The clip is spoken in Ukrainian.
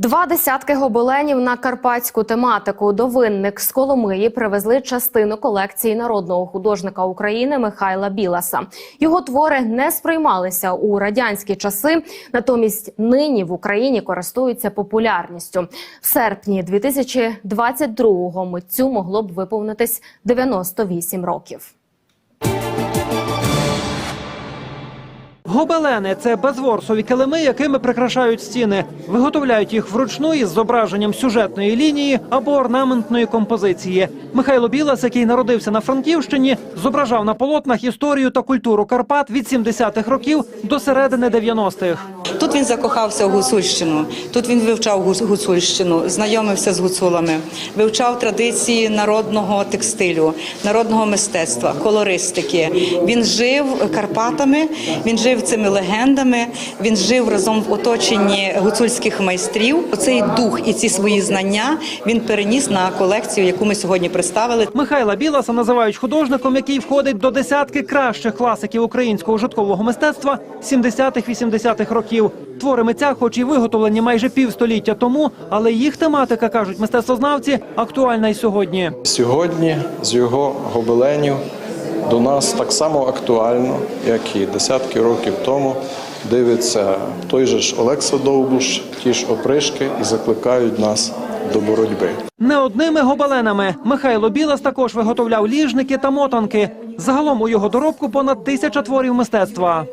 Два десятки гобеленів на карпатську тематику. До винник з Коломиї привезли частину колекції народного художника України Михайла Біласа. Його твори не сприймалися у радянські часи, натомість нині в Україні користуються популярністю. В серпні 2022-го митцю могло б виповнитись 98 років. Гобелени це безворсові килими, якими прикрашають стіни. Виготовляють їх вручну із зображенням сюжетної лінії або орнаментної композиції. Михайло Білас, який народився на Франківщині, зображав на полотнах історію та культуру Карпат від 70-х років до середини 90-х. Тут він закохався в гуцульщину. Тут він вивчав гуцульщину, знайомився з гуцулами, вивчав традиції народного текстилю, народного мистецтва, колористики. Він жив Карпатами, він жив цими легендами. Він жив разом в оточенні гуцульських майстрів. Оцей дух і ці свої знання він переніс на колекцію, яку ми сьогодні представили. Михайла Біласа називають художником, який входить до десятки кращих класиків українського житкового мистецтва 70-х-80-х років. Твори митця, хоч і виготовлені майже півстоліття тому, але їх тематика, кажуть мистецтвознавці, актуальна й сьогодні. Сьогодні з його гобеленів до нас так само актуально, як і десятки років тому. Дивиться той же ж Олекса Довбуш, ті ж опришки і закликають нас до боротьби. Не одними гобеленами Михайло Білас також виготовляв ліжники та мотанки. Загалом у його доробку понад тисяча творів мистецтва.